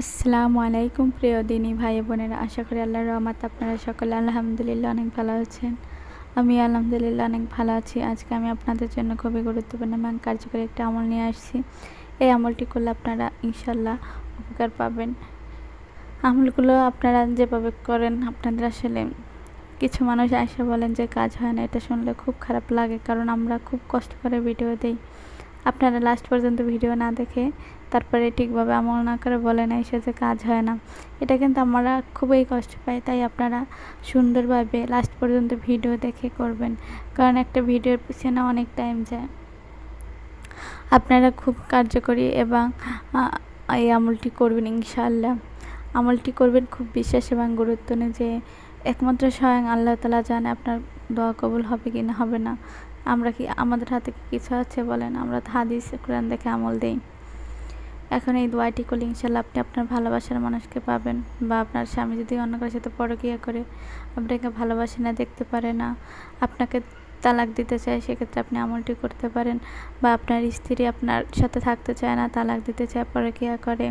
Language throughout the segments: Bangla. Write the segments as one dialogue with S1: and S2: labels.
S1: আসসালামু আলাইকুম প্রিয় দিনী ভাই বোনেরা, আশা করি আল্লাহর রহমত আপনারা সকলে আলহামদুলিল্লাহ অনেক ভালো আছেন। আমি আলহামদুলিল্লাহ অনেক ভালো আছি। আজকে আমি আপনাদের জন্য খুবই গুরুত্বপূর্ণ এবং কার্যকরী একটা আমল নিয়ে আসছি। এই আমলটি করলে আপনারা ইনশাল্লাহ উপকার পাবেন। আমলগুলো আপনারা যেভাবে করেন, আপনাদের আসলে কিছু মানুষ আসে বলেন যে কাজ হয় না, এটা শুনলে খুব খারাপ লাগে। কারণ আমরা খুব কষ্ট করে ভিডিও দিই। আপনারা লাস্ট পর্যন্ত ভিডিও না দেখে তারপরে ঠিকভাবে আমল না করে বলে না এসে যে কাজ হয় না। এটা কিন্তু আমরা খুবই কষ্ট পাই, তাই আপনারা সুন্দরভাবে লাস্ট পর্যন্ত ভিডিও দেখে করবেন, কারণ একটা ভিডিওর পিছনে অনেক টাইম যায়। আপনারা খুব কার্যকরী এবং এই আমলটি করবেন ইনশাআল্লাহ। আমলটি করবেন খুব বিশ্বাস এবং গুরুত্ব নেই যে একমাত্র স্বয়ং আল্লাহ তালা জানে আপনার দোয়া কবুল হবে কি না হবে না। আমরা কি, আমাদের হাতে কি কিছু আছে বলেন? আমরা হাদিস, কোরআন দেখে আমল দেই। এখন এই দোয়াটি করলে ইনশাল্লাহ আপনি আপনার ভালোবাসার মানুষকে পাবেন বা আপনার স্বামী যদি অন্য কারোর সাথে পরকিয়া করে, আপনাকে ভালোবাসে না, দেখতে পারে না, আপনাকে তালাক দিতে চায়, সেক্ষেত্রে আপনি আমলটি করতে পারেন বা আপনার স্ত্রী আপনার সাথে থাকতে চায় না, তালাক দিতে চায়, পরকিয়া করে,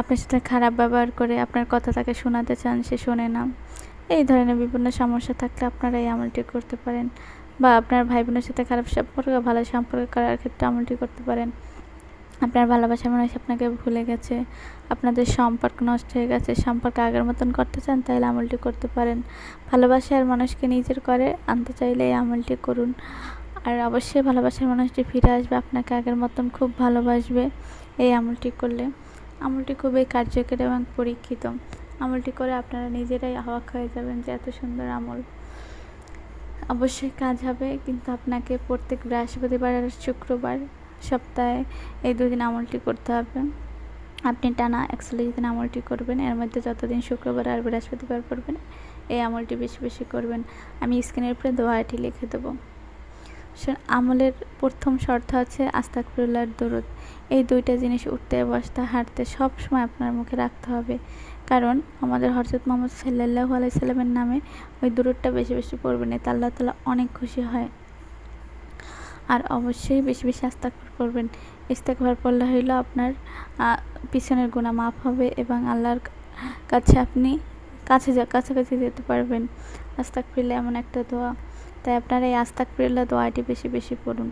S1: আপনার সাথে খারাপ ব্যবহার করে, আপনার কথা তাকে শোনাতে চান, সে শোনে না। এই ধরনের বিভিন্ন সমস্যা থাকলে আপনারা এই আমলটি করতে পারেন। বা আপনার ভাই বোনের সাথে খারাপ সম্পর্ক, ভালো সম্পর্ক করার ক্ষেত্রে আমলটি করতে পারেন। আপনার ভালোবাসার মানুষ আপনাকে ভুলে গেছে, আপনাদের সম্পর্ক নষ্ট হয়ে গেছে, সম্পর্ক আগের মতন করতে চান তাহলে আমলটি করতে পারেন। ভালোবাসার মানুষকে নিজের করে আনতে চাইলে এই আমলটি করুন। আর অবশ্যই ভালোবাসার মানুষটি ফিরে আসবে, আপনাকে আগের মতন খুব ভালোবাসবে এই আমলটি করলে। আমলটি খুবই কার্যকরী এবং পরীক্ষিত। আমলটি করে আপনারা নিজেরাই অবাক হয়ে যাবেন যে এত সুন্দর আমল। অবশ্যই কাজ হবে, কিন্তু আপনাকে প্রত্যেক বৃহস্পতিবার আর শুক্রবার সপ্তাহে এই দুদিন আমলটি করতে হবে। আপনি টানা একচল্লিশ দিন আমলটি করবেন, এর মধ্যে যতদিন শুক্রবার আর বৃহস্পতিবার করবেন এই আমলটি বেশি বেশি করবেন। আমি স্ক্রিনের উপরে দোয়াটি লিখে দেবো। আমলের প্রথম শর্ত আছে আস্তাকফিরুল্লাহর দরুদ। এই দুইটা জিনিস উঠতে, বসতে, হাঁটতে সব সময় আপনার মুখে রাখতে হবে। কারণ আমাদের হরজত মোহাম্মদ সাল্লাহ আলাইসাল্লামের নামে ওই দূরটা বেশি বেশি পড়বেন এতে আল্লাহ তালা অনেক খুশি হয়। আর অবশ্যই বেশি বেশি আস্তাকফর করবেন। ইস্তেকবার পড়লে হইল আপনার পিছনের গুণা মাফ হবে এবং আল্লাহর কাছে আপনি কাছে যা কাছাকাছি যেতে পারবেন। আস্তাক ফিরলে এমন একটা দোয়া। তাই আপনারা এই আস্তাক ফিরলে দোয়াটি বেশি বেশি পড়ুন।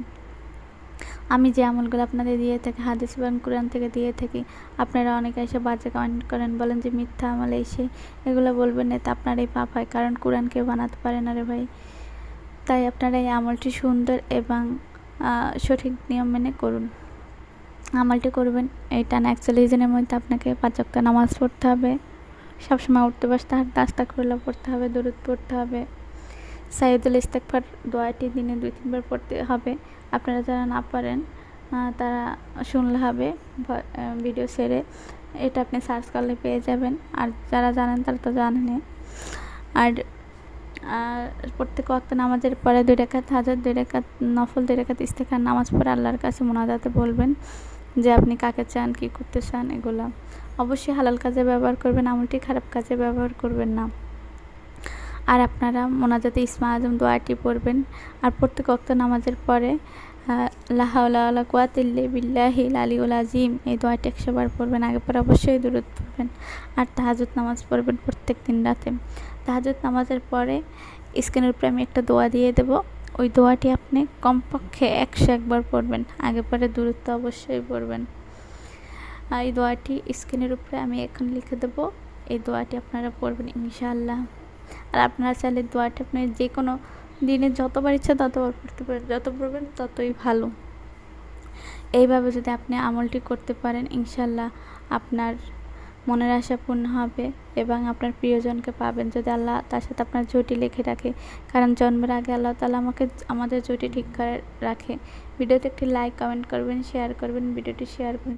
S1: আমি যে আমলগুলো আপনাদের দিয়ে থাকি, হাদিস এবং কোরআন থেকে দিয়ে থাকি, আপনারা অনেকে এসে বাজে কমেন্ট করেন, বলেন যে মিথ্যা আমল এসে এগুলো বলবেন না তা আপনার এই পাপ হয়, কারণ কোরআন কেউ বানাতে পারে না রে ভাই। তাই আপনারা এই আমলটি সুন্দর এবং সঠিক নিয়ম মেনে করুন। আমলটি করবেন, এই টানা দিনের মধ্যে আপনাকে পাঁচক্ত নামাজ পড়তে হবে। সবসময় উঠতে বসতে হাঁটতে আস্তা করলে পড়তে হবে দূরত পড়তে হবে। সাইদুল ইস্তেকফার দোয়াটি দিনে দুই তিনবার পড়তে হবে। আপনারা যারা না পারেন তারা শুনলে হবে ভিডিও সেরে এটা আপনি সার্চ করলে পেয়ে যাবেন। আর যারা জানেন তারা তো জানেন আর প্রত্যেক ওয়াক্ত নামাজের পরে দুই রেখাত হাজার দুই রেখাত নফল, দুই রেখাত ইস্তেখার নামাজ পড়ে আল্লাহর কাছে মোনাজাতে বলবেন যে আপনি কাকে চান, কী করতে চান, এগুলো। অবশ্যই হালাল কাজে ব্যবহার করবেন, আমলটি খারাপ কাজে ব্যবহার করবেন না। আর আপনারা মোনাজাতে ইসমা আজম দোয়াটি পড়বেন। আর প্রত্যেক অক্ত নামাজের পরে লাহাউলা কুয়াতিল্লি বিল্লাহি আলিউল আজিম এই দোয়াটি একশোবার পড়বেন। আগে পরে অবশ্যই দূরত পড়বেন। আর তাহাজুদ নামাজ পড়বেন প্রত্যেক দিন রাতে। তাহাজুদ নামাজের পরে স্ক্রিনের উপরে আমি একটা দোয়া দিয়ে দেব। ওই দোয়াটি আপনি কমপক্ষে একশো একবার পড়বেন। আগে পরে দূরত্ব অবশ্যই পড়বেন। এই দোয়াটি স্ক্রিনের উপরে আমি এখন লিখে দেবো। এই দোয়াটি আপনারা পড়বেন ইনশাআল্লাহ। আর আপনারা চাইলে দোয়াটি আপনি যে কোনো দিনে যতবার ইচ্ছা ততবার পড়তে পারেন, যত পড়বেন ততই ভালো। এইভাবে যদি আপনি আমলটি করতে পারেন ইনশাল্লাহ আপনার মনের আশা পূর্ণ হবে এবং আপনার প্রিয়জনকে পাবেন। যদি আল্লাহ তার সাথে আপনার জুটি লিখে রাখে, কারণ জন্মের আগে আল্লাহ তালা আমাকে আমাদের জুটি ঠিক করে রাখে। ভিডিওতে একটি লাইক কমেন্ট করবেন শেয়ার করবেন, ভিডিওটি শেয়ার করবেন।